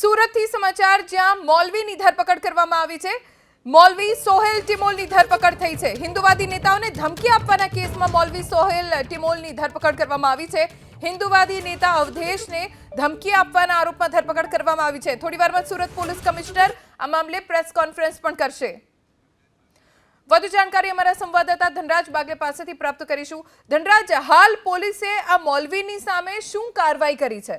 સુરતથી સમાચાર, જ્યાં મૌલવીની ધરપકડ કરવામાં આવી છે. મૌલવી સોહેલ ટિમોલની ધરપકડ થઈ છે. હિન્દુવાદી નેતાઓને ધમકી આપવાના કેસમાં મૌલવી સોહેલ ટિમોલની ધરપકડ કરવામાં આવી છે. હિન્દુવાદી નેતા અવધેશને ધમકી આપવાના આરોપમાં ધરપકડ કરવામાં આવી છે. થોડી વારમાં સુરત પોલીસ કમિશનર આ મામલે પ્રેસ કોન્ફરન્સ પણ કરશે. વધુ જાણકારી અમારા સંવાદદાતા ધનરાજ બાગે પાસેથી પ્રાપ્ત કરીશું. ધનરાજ, હાલ પોલીસે આ મૌલવીની સામે શું કાર્યવાહી કરી છે?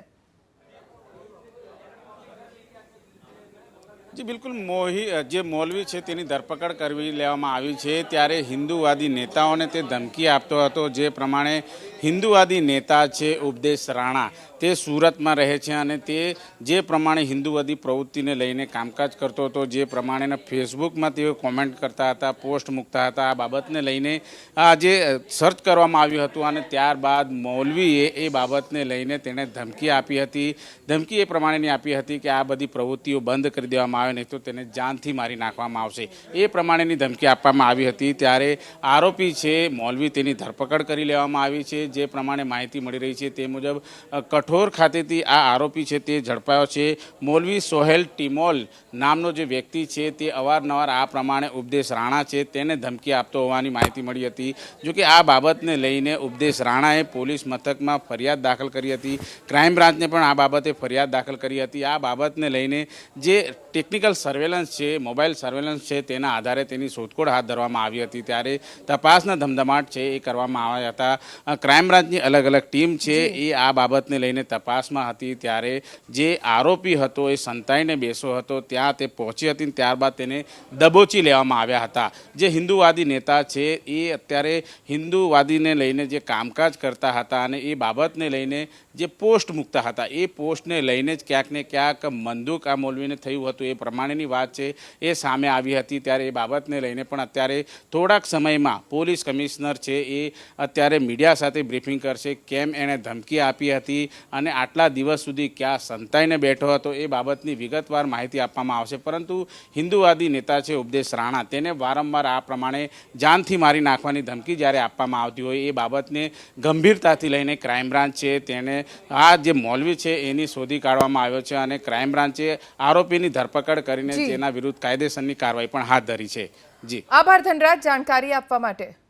જી, બિલકુલ. મોહી જે મૌલવી છે તેની ધરપકડ કરવી લેવામાં આવી છે. ત્યારે હિન્દુવાદી નેતાઓને તે ધમકી આપતો હતો. જે પ્રમાણે હિન્દુવાદી નેતા છે ઉપદેશ રાણા. તે સુરતમાં રહે છે અને તે જે પ્રમાણે હિન્દુવાદી પ્રવૃત્તિને લઈને કામકાજ કરતો હતો જે પ્રમાણેના ફેસબુકમાં તેઓ કોમેન્ટ કરતા હતા પોસ્ટ મૂકતા હતા આ બાબતને લઈને આ જે સર્ચ કરવામાં આવ્યું હતું અને ત્યારબાદ મૌલવીએ એ બાબતને લઈને તેણે ધમકી આપી હતી. ધમકી એ પ્રમાણેની આપી હતી કે આ બધી પ્રવૃત્તિઓ બંધ કરી દેવામાં આવે નહીં તો તેને જાનથી મારી નાખવામાં આવશે. એ પ્રમાણેની ધમકી આપવામાં આવી હતી. ત્યારે આરોપી છે મૌલવી તેની ધરપકડ કરી લેવામાં આવી છે. જે પ્રમાણે માહિતી મળી રહી છે તે મુજબ અ, કઠોર ખાતેથી આ આરોપી છે તે ઝડપાયો છે. મોલવી સોહેલ ટીમોલ નામનો જે વ્યક્તિ છે તે અવારનવાર આ પ્રમાણે ઉપદેશ રાણા છે. તેને ધમકી આપતો હોવાની માહિતી મળી હતી. જોકે આ બાબતને લઈને ઉપદેશ રાણાએ પોલીસ મથકમાં ફરિયાદ દાખલ કરી હતી. ક્રાઇમ બ્રાન્ચને પણ આ બાબતે ફરિયાદ દાખલ કરી હતી. આ બાબતને લઈને જે ટેકનિકલ સર્વેલન્સ છે મોબાઈલ સર્વેલન્સ છે, તેના આધારે તેની શોધખોળ હાથ ધરવામાં આવી હતી. ત્યારે તપાસના ધમધમાટ છે એ કરવામાં આવ્યા હતા. ક્રાઇમ બ્રાન્ચની અલગ અલગ ટીમ છે. એ આ બાબતને લઈને તપાસમાં હતી ત્યારે જે આરોપી હતો, એ સંતાઈને બેસો હતો, ત્યાં તે પહોંચી હતી ત્યારબાદ તેને દબોચી લેવામાં આવ્યા હતા. જે હિન્દુવાદી નેતા છે, એ અત્યારે હિન્દુવાદીને લઈને જે કામકાજ કરતા હતા અને એ બાબતને લઈને જે પોસ્ટ મૂકતા હતા, એ પોસ્ટને લઈને જ ક્યાંક ને ક્યાંક મંદુક આ મોલવીને થયું હતું. એ પ્રમાણેની વાત છે, એ સામે આવી હતી ત્યારે એ બાબતને લઈને પણ અત્યારે થોડાક સમયમાં પોલીસ કમિશનર છે એ અત્યારે મીડિયા સાથે બ્રીફિંગ કરશે, કેમ એણે ધમકી આપી હતી અને આટલા દિવસ સુધી ક્યાં સંતાઈને બેઠો હતો એ બાબતની વિગતવાર માહિતી આપવામાં આવશે. પરંતુ હિન્દુવાદી નેતા છે ઉપદેશ રાણા તેને વારંવાર આ પ્રમાણે જાનથી મારી નાખવાની ધમકી જ્યારે આપવામાં આવતી હોય એ બાબતને ગંભીરતાથી લઈને ક્રાઇમ બ્રાન્ચ છે તેને આ જે મૌલવી છે એની શોધી કાઢવામાં આવ્યો છે અને ક્રાઇમ બ્રાન્ચે આરોપીની ધરપકડ કરીને તેના વિરુદ્ધ કાયદેસરની કાર્યવાહી પણ હાથ ધરી છે. જી. આભાર ધનરાજ જાણકારી આપવા માટે.